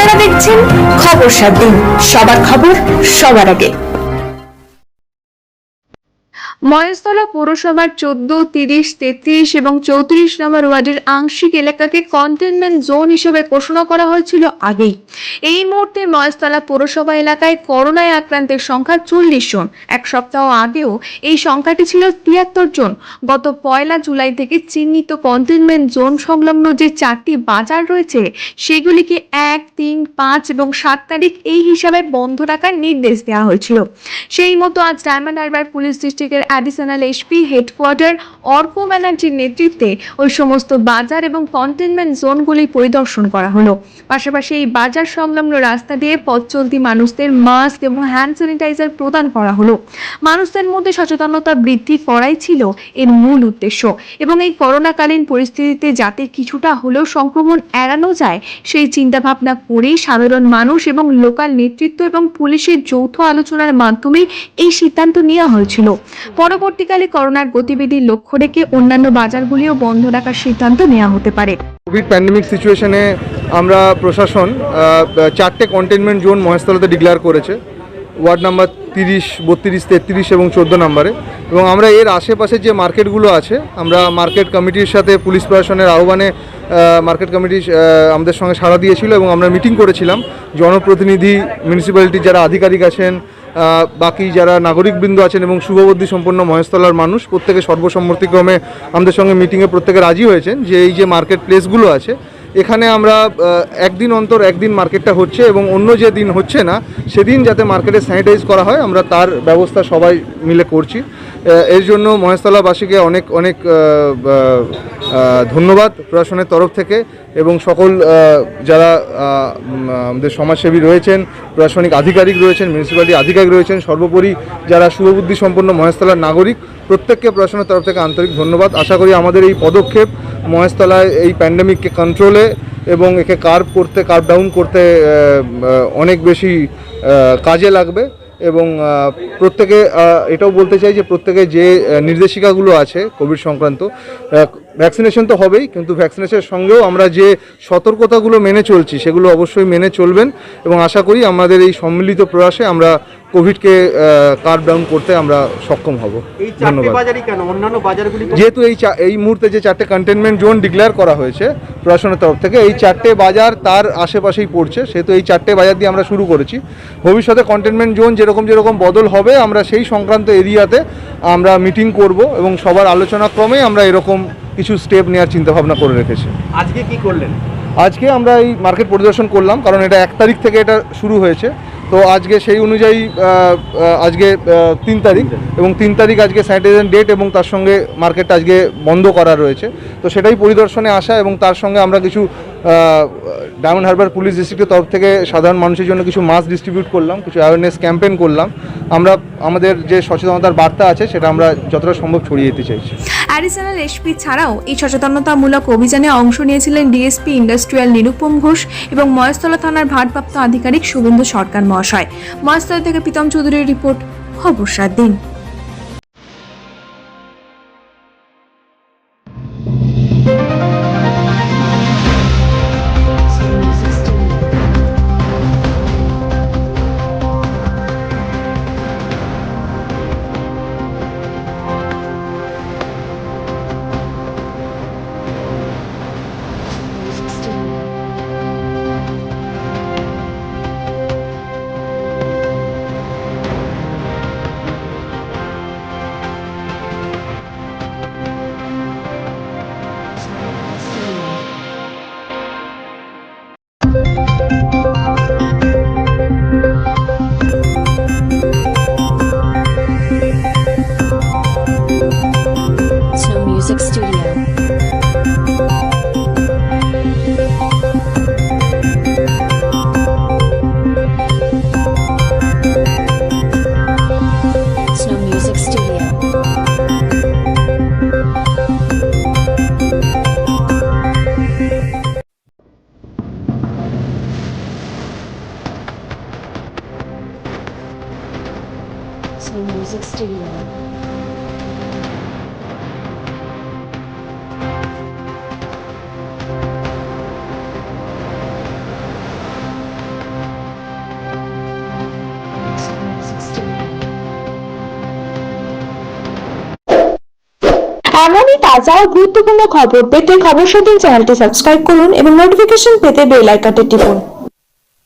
আপনারা দেখছেন খবর সাত দিন সবার খবর সবার আগে। মহেশতলা পৌরসভার চোদ্দ, তিরিশ, তেত্রিশ এবং চৌত্রিশ নম্বর ওয়ার্ডের আংশিক এলাকাকে কন্টেনমেন্ট জোন হিসেবে ঘোষণা করা হয়েছিল আগেই। এই মুহূর্তে মহেশতলা পৌরসভা এলাকায় করোনায় আক্রান্তের সংখ্যা চল্লিশ জন। এক সপ্তাহ আগেও এই সংখ্যাটি ছিল তিয়াত্তর জন। গত পয়লা জুলাই থেকে চিহ্নিত কন্টেনমেন্ট জোন সংলগ্ন যে চারটি বাজার রয়েছে, সেগুলিকে এক তিন, পাঁচ এবং সাত তারিখ এই হিসাবে বন্ধ রাখার নির্দেশ দেওয়া হয়েছিল। সেই মতো আজ ডায়মন্ড হারবার পুলিশ ডিস্ট্রিক্টের অ্যাডিশনাল এসপি হেডকোয়ার্টার অর্ক ব্যানার্জির নেতৃত্বে ওই সমস্ত বাজার এবং কন্টেনমেন্ট জোনগুলি পরিদর্শন করা হলো। পাশাপাশি এই বাজার সংলগ্ন রাস্তা দিয়ে পথ চলতি মানুষদের মাস্ক এবং হ্যান্ড স্যানিটাইজার প্রদান করা হলো। মানুষদের মধ্যে সচেতনতা বৃদ্ধি করাই ছিল এর মূল উদ্দেশ্য এবং এই করোনাকালীন পরিস্থিতিতে যাতে কিছুটা হলেও সংক্রমণ এড়ানো যায়, সেই চিন্তাভাবনা করেই সাধারণ মানুষ এবং লোকাল নেতৃত্ব এবং পুলিশের যৌথ আলোচনার মাধ্যমে এই সিদ্ধান্ত নেওয়া হয়েছিল। পরবর্তীকালে করোনার গতিবিধির লক্ষ্য রেখে অন্যান্য বাজারগুলিও বন্ধ রাখার সিদ্ধান্ত নেওয়া হতে পারে। কোভিড প্যান্ডেমিক সিচুয়েশনে আমরা প্রশাসন চারটে কন্টেনমেন্ট জোন মহেশতলাতে ডিক্লেয়ার করেছে। ওয়ার্ড নাম্বার তিরিশ, বত্রিশ, তেত্রিশ এবং চোদ্দ নম্বরে। এবং আমরা এর আশেপাশে যে মার্কেটগুলো আছে, আমরা মার্কেট কমিটির সাথে পুলিশ প্রশাসনের আহ্বানে মার্কেট কমিটি আমাদের সঙ্গে সাড়া দিয়েছিল এবং আমরা মিটিং করেছিলাম। জনপ্রতিনিধি মিউনিসিপ্যালিটির যারা আধিকারিক আছেন বাকি যারা নাগরিকবৃন্দ আছেন এবং শুভবুদ্ধি সম্পন্ন মহেশতলার মানুষ, প্রত্যেকে সর্বসম্মতিক্রমে আমাদের সঙ্গে মিটিংয়ে প্রত্যেকে রাজি হয়েছেন যে এই যে মার্কেট প্লেসগুলো আছে এখানে আমরা একদিন অন্তর একদিন মার্কেটটা হচ্ছে এবং অন্য যে দিন হচ্ছে না, সেদিন যাতে মার্কেটে স্যানিটাইজ করা হয়, আমরা তার ব্যবস্থা সবাই মিলে করছি। এর জন্য মহেশতলাবাসীকে অনেক অনেক ধন্যবাদ প্রশাসনের তরফ থেকে এবং সকল যারা আমাদের সমাজসেবী রয়েছেন, প্রশাসনিক আধিকারিক রয়েছেন মিউনিসিপ্যালিটি আধিকারিক রয়েছেন, সর্বোপরি যারা শুভবুদ্ধি সম্পন্ন মহেশতলার নাগরিক, প্রত্যেককে প্রশাসনের তরফ থেকে আন্তরিক ধন্যবাদ। আশা করি আমাদের এই পদক্ষেপ মহেশতলায় এই প্যান্ডেমিককে কন্ট্রোলে এবং একে কার্ভ করতে কার্ভ ডাউন করতে অনেক বেশি কাজে লাগবে এবং প্রত্যেকে এটাও বলতে চাই যে প্রত্যেকে যে নির্দেশিকাগুলো আছে কোভিড সংক্রান্ত ভ্যাকসিনেশন তো হবেই কিন্তু ভ্যাকসিনেশনের সঙ্গেও আমরা যে সতর্কতাগুলো মেনে চলছি সেগুলো অবশ্যই মেনে চলবেন এবং আশা করি আমাদের এই সম্মিলিত প্রয়াসে আমরা কোভিডকে কার্ভ ডাউন করতে আমরা সক্ষম হব। ধন্যবাদ। বাজারই কেন? অন্যান্য যেহেতু এই চা- এই মুহূর্তে যে চারটে কন্টেনমেন্ট জোন ডিক্লেয়ার করা হয়েছে প্রশাসনের তরফ থেকে এই চারটে বাজার তার আশেপাশেই পড়ছে সেহেতু এই চারটে বাজার দিয়ে আমরা শুরু করেছি। ভবিষ্যতে কন্টেনমেন্ট জোন যেরকম যেরকম বদল হবে আমরা সেই সংক্রান্ত এরিয়াতে আমরা মিটিং করব এবং সবার আলোচনা ক্রমে আমরা এরকম কিছু স্টেপ নেওয়ার চিন্তাভাবনা করে রেখেছে। আজকে কি করলেন? আজকে আমরা এই মার্কেট পরিদর্শন করলাম কারণ এটা এক তারিখ থেকে এটা শুরু হয়েছে। তো আজকে সেই অনুযায়ী আজকে তিন তারিখ এবং তিন তারিখ আজকে স্যানিটাইজেশন ডেট এবং তার সঙ্গে মার্কেটটা আজকে বন্ধ করা রয়েছে। তো সেটাই পরিদর্শনে আসা এবং তার সঙ্গে আমরা কিছু ডায়মন্ড হারবার পুলিশ ডিস্ট্রিক্টের তরফ থেকে সাধারণ মানুষের জন্য কিছু মাস্ক ডিস্ট্রিবিউট করলাম কিছু অ্যাওয়ারনেস ক্যাম্পেইন করলাম। আমরা আমাদের যে সচেতনতার বার্তা আছে সেটা আমরা যতটা সম্ভব ছড়িয়ে দিতে চাইছি। অ্যাডিশনাল এসপি ছাড়াও এই সচেতনতামূলক অভিযানে অংশ নিয়েছিলেন ডিএসপি ইন্ডাস্ট্রিয়াল নিরুপম ঘোষ এবং মহেশতলা থানার ভারপ্রাপ্ত আধিকারিক শুভেন্দু সরকার মহাশয়। মহেশতলা থেকে প্রীতম চৌধুরীর রিপোর্ট, খবর সাত দিন। Disney Music Studio. এমনই তাজা ও গুরুত্বপূর্ণ খবর পেতে খবর সদিন চ্যানেলটি সাবস্ক্রাইব করুন এবং নোটিফিকেশন পেতে বেল আইকনটি টিপুন